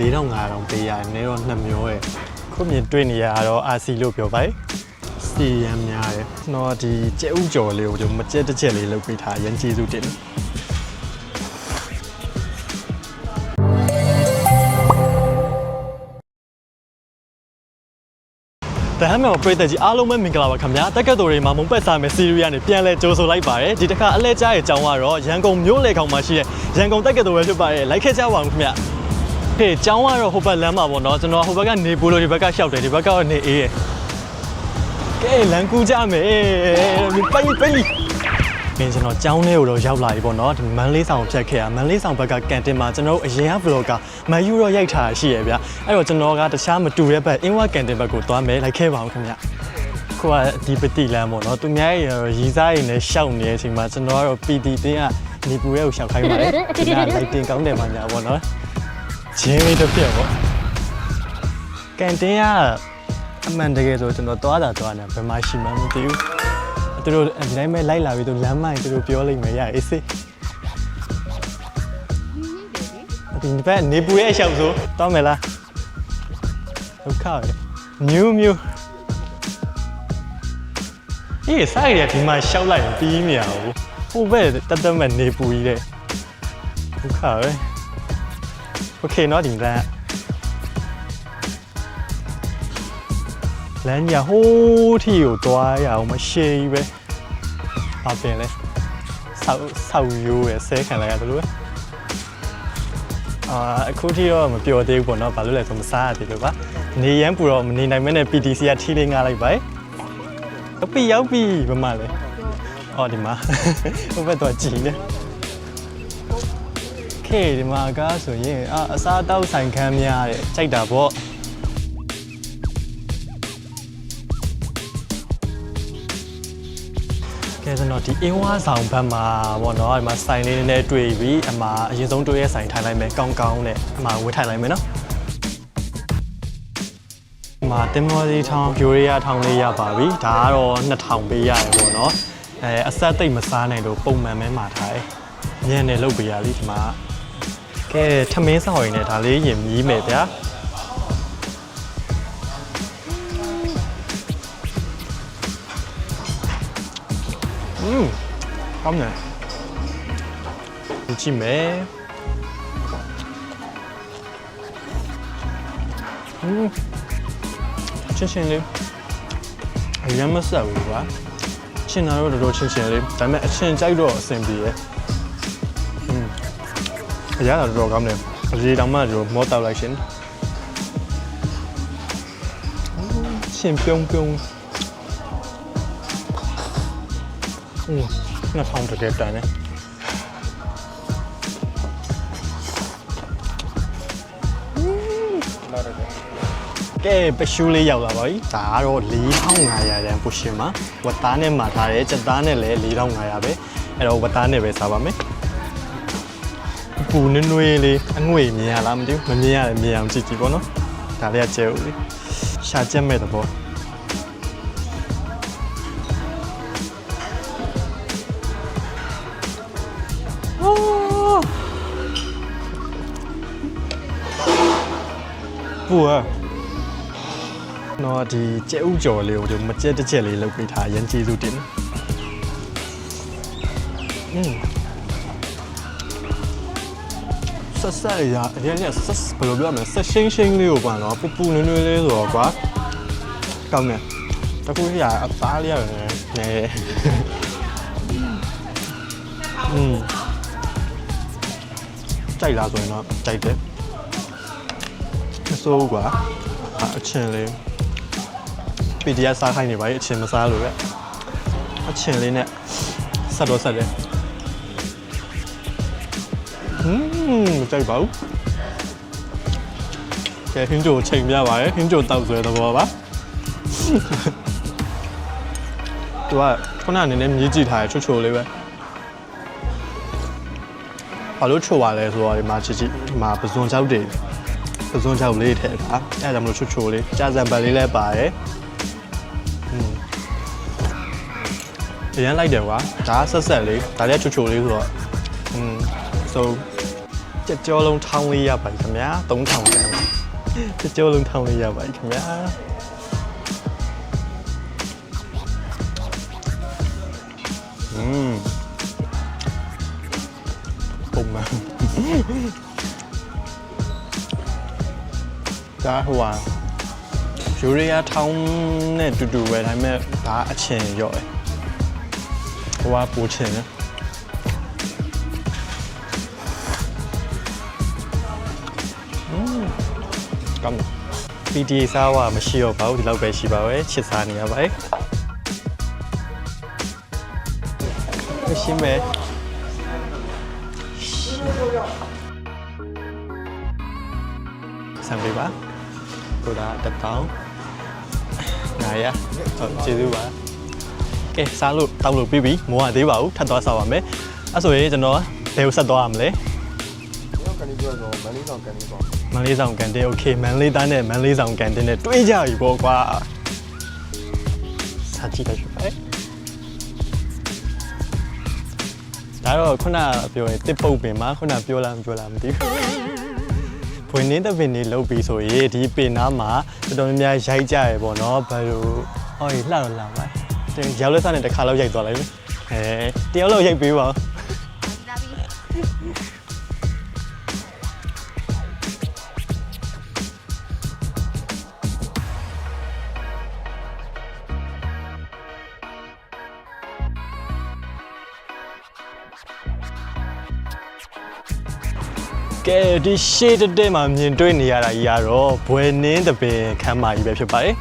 4500တောင်ပေးရတယ်နည်းတော့နှစ်မျိုးရဲ့ခုမြင်တွေ့နေရတော့ RC လို့ပြောပါစီရမ်းများတယ်ကျွန်တော်ဒီကျဲဥကြော်လေးကိုကျွန်တော်မကြက်တစ်ချက်လေးလုပ်ပေးထားရန်ကျေးဇူးတင်တယ်တဟမ်းမော်ပရိသတ်ကြီးအားလုံးပဲမင်္ဂလာပါခင်ဗျာတက္ကသိုလ်တွေမှာမုံပက်စာမယ်စီရီကနေပြန်လဲကြိုးဆိုလိုက်ပါတယ်ဒီတစ်ခါအလဲကြားရဲ့အကြောင်းကတော့ရန်ကုန်မြို့လေခေါင်မှာရှိတဲ့ရန်ကုန်တက္ကသိုလ်ပဲဖြစ်ပါတယ်လိုက်ခဲ့ကြပါဦးခင်ဗျာ ဟေးကျောင်းကတော့ဟိုဘက်လမ်းမှာပေါ့နော်ကျွန်တော်ဟိုဘက်ကနေဘူးလို့ဒီဘက်ကရှောက်တယ်ဒီဘက်ကတော့နေအေးရယ်ကဲလမ်းကူးကြမယ်ပိတ်ပိတ်ကင်းကျွန်တော်ကျောင်းထဲကိုတော့ရောက်လာပြီပေါ့နော်ဒီမန်လေးဆောင်ဖြတ်ခဲ့ရမန်လေးဆောင်ဘက်ကကန်တင်မှာကျွန်တော်တို့အရင်က vlogger မယူတော့ရိုက်ထားရှိရဗျအဲ့တော့ကျွန်တော်ကတခြားမတူတဲ့ဘက်အင်းဝကန်တင်ဘက်ကိုသွားမယ်လိုက်ခဲ့ပါအောင်ခင်ဗျခုကဒီပတိလမ်းပေါ့နော်သူများရဲ့ရီစားရင်လည်းရှောက်နေတဲ့အချိန်မှာကျွန်တော်ကတော့ PD တင်းကနေပူရဲကိုရှောက်ခိုင်းပါတယ်ဒီကလိုက်တင်ကောင်းတယ်မှညာပေါ့နော် ဂျင်းလေးတစ်ပြက်ပေါ့ကန်တင်ကအမှန်တကယ်ဆိုကျွန်တော်သွားတာသွားနေဘယ်မှာရှိမှန်းမသိဘူးသူတို့ဒီတိုင်းပဲလိုက်လာပြီးသူလမ်းမိုင်သူတို့ပြောလိုက်မယ်ရအေးစေးဒီဘက်နေပူရဲအလျှောက်ဆိုတောင်းမယ်လားဒုက္ခပဲမြူးမြူးအေးဆိုင်ရဒီမှာရှောက်လိုက်ရင်ပြီးမရဘူးဟိုဘက်တတ်တတ်မဲ့နေပူကြီးတဲ့ဒုက္ခပဲ โอเคเนาะဒီလမ်းလမ်းကြီးကဟိုးထီကိုသွားရအောင်မရှေးကြီးပဲဘာပင်လဲဆောက်ဆောက်ရိုးရယ်ဆဲခံလိုက်ရတယ်လို့ပဲအာအခုထိတော့မပြောသေးဘူးပေါ့နော်ဘာလို့လဲဆိုမစားရသေးလို့ပါနေရမ်းပူတော့မနေနိုင်မဲနဲ့ PTC ကထီလေးငားလိုက်ပါရောက်ပြီရောက်ပြီဘယ်မှာလဲအော်ဒီမှာဟိုဘက်တော့ကြည်နေ ခေဒီမှာကားဆိုရင်အာအစားတောက်ဆိုင်ခန်းများတဲ့ကြိုက်တာပေါ့ကဲကျွန်တော်ဒီအင်းဝါဆောင်ဘက်မှာပေါ့နော်ဒီမှာဆိုင်လေးနည်းနည်းတွေ့ပြီအမှာအရင်ဆုံးတွေ့ရဆိုင်ထိုင်လိုက်မယ်ကောင်းကောင်းနဲ့အမှာဝတ်ထိုင်လိုက်မယ်နော်ဒီမှာတင်မောစီထောင်ပြိုရီးယားထောင်လေးရပါပြီဒါကတော့2000ပေးရတယ်ပေါ့နော်အဲအဆက်သိပ်မစားနိုင်လို့ပုံမှန်ပဲမှာထားတယ်ညံ့နေလုတ်ပေးရလိဒီမှာ ကဲထမင်းဆောင်ရင်လည်းဒါလေးရင်မြည်မယ်ဗျာ อืมကောင်းတယ်ဒီကြည့်မယ်อืมချင်းချင်းလေးအရင်မဆက်ဘူးကွာချင်းတာတော့တော်တော်ချင်းချင်းလေးဒါပေမဲ့အချင်းကြိုက်တော့အဆင်ပြေရဲ့อืม အရာတော့တော်တော်ကောင်းတယ်အရေးတောင်မှကျွန်တော်မောတောက်လိုက်ရှင်ချင်းပြုံးပြုံး อืมน่าทำတကယ်တန်တယ်ကဲပရှူးလေးရောက်လာပါပြီဒါကတော့4500ရန်ပူရှင်မှာဝတ်သားနဲ့မှာထားတယ်စက်သားနဲ့လည်း4500ပဲအဲ့တော့ဝတ်သားနဲ့ပဲစားပါမယ် ပူနွနွေးလေးအငွေ့မြင်ရလားမသိဘူးမမြင်ရတယ်မြင်အောင်ကြည့်ကြည့်ပေါ့နော်ဒါလေးကကျဲဦးလေးရှာကျက်မဲ့သဘောပူဟာတော့ဒီကျဲဥကြော်လေးကိုဒီမကျက်တစ်ချက်လေးလုပ်ပေးထားရန်ကျေးဇူးတင်อืม ဆက်ဆက်ရအရင်ကဆက်ဘယ်လိုပြောမလဲဆက်ရှင်းရှင်းလေးကိုပါတော့ပူပူနွေ့နွေ့လေးဆိုတော့ကွာကောင်းတယ်တခုရအသားလေးရတယ်နဲอืมကြိုက်လားဆိုရင်တော့ကြိုက်တယ်မစိုးဘူးကွာအာအချင်းလေး PDF စားခိုင်းနေပါရဲ့အချင်းမစားလို့ပဲအချင်းလေးနဲ့ဆက်တော့ဆက်တယ် မ်ကြိုက်ပါဘူးကဲဟင်းကြိုချိန်ပြပါတယ်ဟင်းကြိုတောက်ဆွဲသဘောပါသူကခုနကနည်းနည်းမြည်ကြည့်ထားရချိုချိုလေးပဲဘာလို့ချိုပါလဲဆိုတော့ဒီမှာချစ်ချစ်ဒီမှာပဇွန်ချောက်တွေပဇွန်ချောက်လေးထည့်တာအဲဒါကြောင့်မလို့ချိုချိုလေးကြာစံပတ်လေးလည်းပါတယ်အရင်လိုက်တယ်ကွာဒါဆက်ဆက်လေးဒါလည်းချိုချိုလေးဆိုတော့อืม so ဆိုကြက်ကြောလုံးထောင်းလေးရပါခင်ဗျာ3000တန်တကြိုးလုံးထောင်းလေးရပါခင်ဗျာอืมပုံမှန်ဒါဟိုဟာယူရီးယားထောင်းနဲ့တူတူပဲဒါပေမဲ့ဒါအချင်ရော့တယ်ဟိုကပူချင်တယ် ကောင်းတယ် PTA စားဝါမရှိတော့ပါဘူးဒီလောက်ပဲရှိပါပဲချစ်စားနေရပါတယ်ရှင်းမယ်ဆံပေးပါကိုဒါတစ်တောင်းနာရဟုတ်ကျေးဇူးပါကဲစားလို့တောက်လို့ပြီးပြီမိုးကသေးပါဘူးထပ်သွားစားပါမယ်အဲ့ဆိုရင်ကျွန်တော်ဘယ်ကိုဆက်သွားရမလဲရော က်ကန်ဒီပြောတော့မန်လေးဆောင်ကန်ဒီပေါ့ မန်လေးဆောင်ကန်တင်โอเคမန်လေးသားနဲ့မန်လေးဆောင်ကန်တင်နဲ့တွေးကြပြီပေါ့ကွာစာကြည့်လိုက်ပါဒါတော့ခုနပြောရင်တစ်ပုတ်ပင်မှာခုနပြောလားမပြောလားမသိဘူးဘွေနင်းတဲ့ပင်နေလုတ်ပြီးဆိုရင်ဒီပင်နားမှာတော်တော်များများရိုက်ကြရပေါ့နော်ဘယ်လိုဟောဒီလှတော့လှပါတင်ရောက်လက်စားနဲ့တစ်ခါလောက်ရိုက်သွားလိုက်ပြီအဲတယောက်လောက်ရိုက်ပေးပါဦး ကဲဒီရှေ့တက်တက်မှာမြင်တွေ့နေရတာကြီးကတော့ဘွယ်နင်းတပင်ခမ်းမကြီးပဲဖြစ်ပါတယ်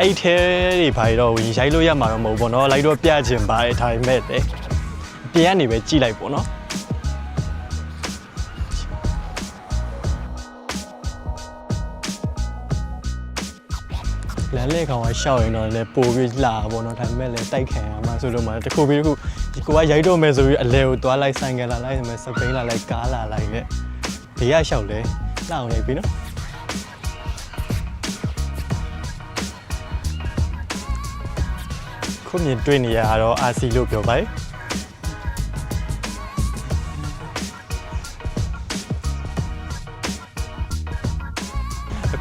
အဲ့ထဲတွေဘာတွေတော့ရိုက်လို့ရမှာတော့မဟုတ်ဘူးเนาะလိုက်တော့ပြချင်ပါတယ်ဒါပေမဲ့လည်းပြင်ကနေပဲကြည့်လိုက်ပေါ့เนาะလမ်းလေကောင်ကရှောက်ရင်တော့လည်းပိုပြီးလာပေါ့နော်ဒါပေမဲ့လည်းတိုက်ခံရမှာဆိုလို့မှတစ်ခုပြီးတစ်ခုဒီ ကိုကရိုက်တော့မယ်ဆိုပြီးအလဲကိုသွားလိုက်ဆိုင်ကလာလိုက်မယ်စပိန်လာလိုက်ကားလာလိုက်နဲ့ဘေးကရှောက်လဲလှအောင်ရိုက်ပြီနော်ခုမြင်တွေ့နေရတာတော့အာစီလို့ပြောပါတ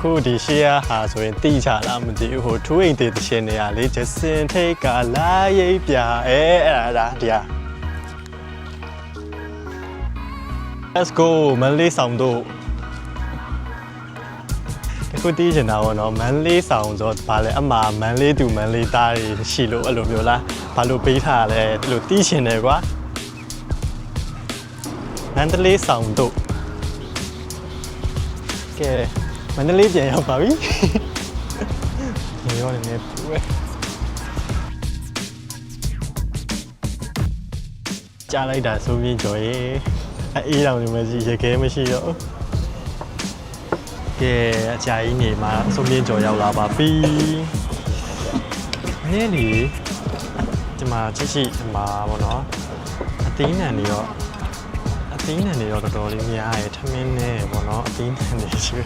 အခုဒီရှေ့ရဟာဆိုရင်တိချလားမသိဘူးဟိုထူးအိမ်တေးတခြင်းနေရလေဂျစင်ထိတ်ကလာရိပ်ပြအဲအဲ့ဒါဒါဒီဟာ Let's go မန်လေးဆောင်တို့အခုတီးချင်တာပေါ့နော်မန်လေးဆောင်ဆိုတော့ဗာလဲအမှာမန်လေးတူမန်လေးသားတွေရှိလို့အဲ့လိုမျိုးလားဘာလို့ပေးထားရလဲဒီလိုတီးချင်တယ်ကွာမန္တလေးဆောင်တို့ကဲ မန္တလေးပြန်ရောက်ပါပြီနေရောနေနေပူပဲကြားလိုက်တာဆိုပြီးကြော်ရေအေးတောင်နေမရှိရခဲမရှိတော့ကဲအကြာကြီးနေမှာအဆုံးမြင့်ကြော်ရောက်လာပါပြီ။နည်းလေဒီမှာချစ်ချစ်ဒီမှာပေါ့နော်အသီးနှံတွေရောအသီးနှံတွေရောတော်တော်လေးများရယ်ထမင်းနဲ့ပေါ့နော်အသီးနှံတွေရှိ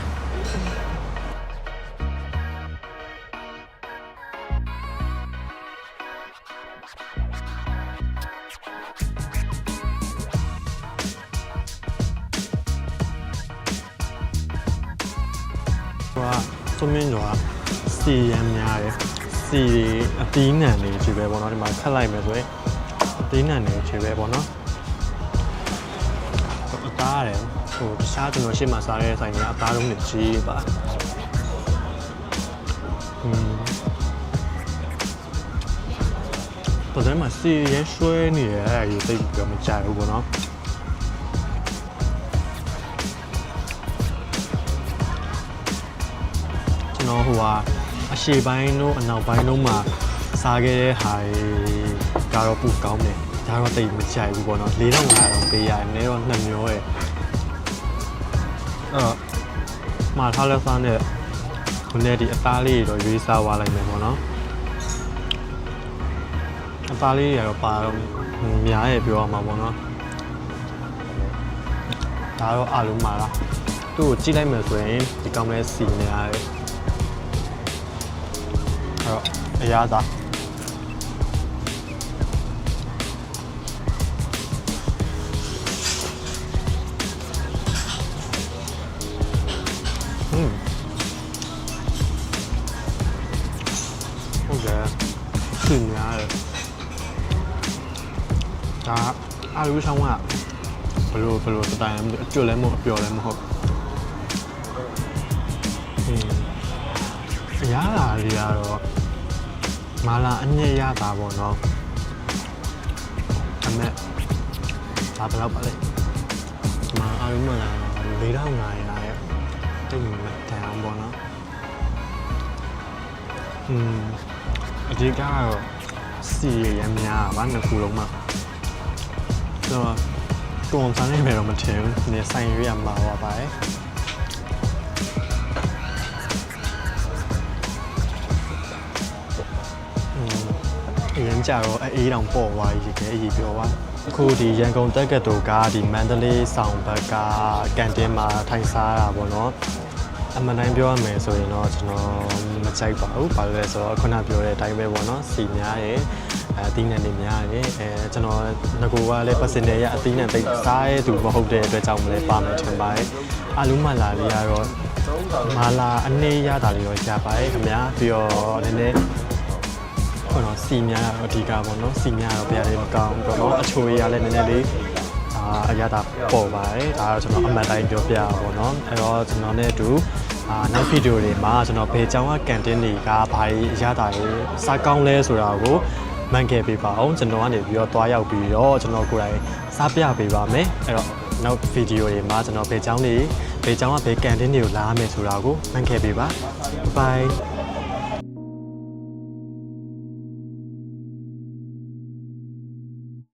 ကဆုံးမြင့်ကြော်ကစီရမ်းများတယ်စီတွေအသီးနှံတွေခြေပဲပေါ့နော်ဒီမှာခတ်လိုက်မယ်ဆိုရင်အသီးနှံတွေခြေပဲပေါ့နော်အသားရတယ်ဟိုတခြားကျွန်တော်ရှေ့မှာစားခဲ့တဲ့ဆိုင်ကအသားလုံးနဲ့ကြီးပါอืมပေါ်တယ်မှာစီရဲရွှဲနေရအဲ့ဒီသိပ်ပြီးတော့မကြိုက်ဘူးပေါ့နော် တော်ဟိုဟာအရှေ့ပိုင်းတို့အနောက်ပိုင်းတို့မှာစားခဲ့တဲ့ဟာတွေကတော့ပူကောင်းတယ်ဒါတော့တိတ်မကြိုက်ဘူးပေါ့နော်4500တောင်ပေးရတယ်နည်းတော့နှစ်မျိုးရဲ့အဲ့တော့မှာထားလက်စားနဲ့ခုနဲ့ဒီအသားလေးတွေတော့ရွေးစားသွားလိုက်မယ်ပေါ့နော်အသားလေးတွေကတော့ပါတော့များရဲ့ပြောရမှာပေါ့နော်ဒါတော့အလုံးပါလားသူ့ကိုကြည့်လိုက်မယ်ဆိုရင်ဒီကောင်လေးစီနေရတယ်အဲ့ တော့အရာသာอืมဟုတ်ကဲ့သူများတယ်ဒါအာလူဆောင်ကဘလို့ဘလို့စတိုင်လည်းမသိအကျွတ်လည်းမဟုတ်အပျော်လည်းမဟုတ်အင်းအရာဓာတ်တွေကတော့ မာလာအညစ်ရတာပေါ့နော်အမေဒါဘယ်လောက်ပါလဲဒီမှာအားလုံးမလာ4500ရဲ့တိတ်မတန်အောင်ပေါ့နော်อืมအဒီကတော့စီရမ်းများပါနှစ်ခုလုံးမှာဆိုတော့တုံစမ်းနေမယ်တော့မထင်ဘူးနေဆိုင်ရွေးရမှာပါပါတယ် ကြတော့အေးတောင်ပေါ့သွားပြီတကယ်အကြီးပြောပါအခုဒီရန်ကုန်တက္ကသိုလ်ကဒီမန္တလေးဆောင်ဘက်ကကန်တင်းမှာထိုင်စားတာပေါ့နော်အမှန်တိုင်းပြောရမယ်ဆိုရင်တော့ကျွန်တော်မကြိုက်ပါဘူး။ဘာလို့လဲဆိုတော့ခုနပြောတဲ့အတိုင်းပဲပေါ့နော်။စီများတယ်။အဲအသီးနှံတွေများတယ်။အဲကျွန်တော်ငကိုကလည်း personal ရအသီးနှံတိတ်စားရဲသူမဟုတ်တဲ့အတွက်ကြောင့်မလဲပါမယ်ထင်ပါတယ်။အလူမလာလေးကတော့မာလာအနေရတာလေးရောရပါတယ်ခင်ဗျာ။ပြီးတော့နည်းနည်း ခုနစီများတော့အဓိကပေါ့နော်။စီများတော့ဘယ်ရလေးမကောင်းဘူးပေါ့နော်။အချိုရည်ရလည်းနည်းနည်းလေးအာအရသာပေါ်ပါတယ်ဒါတော့ကျွန်တော်အမှန်တိုင်းပြောပြတာပေါ့နော်အဲ့တော့ကျွန်တော်နဲ့အတူအာနောက်ဗီဒီယိုတွေမှာကျွန်တော်ဘယ်ကြောင်ကကန်တင်းတွေကဘာကြီးအရသာတွေစားကောင်းလဲဆိုတာကိုမှန်ခဲ့ပေးပါအောင်ကျွန်တော်ကနေပြီးတော့တွားရောက်ပြီးတော့ကျွန်တော်ကိုယ်တိုင်စားပြပေးပါမယ်အဲ့တော့နောက်ဗီဒီယိုတွေမှာကျွန်တော်ဘယ်ကြောင်တွေဘယ်ကြောင်ကဘယ်ကန်တင်းတွေကိုလာရမယ်ဆိုတာကိုမှန်ခဲ့ပေးပါ bye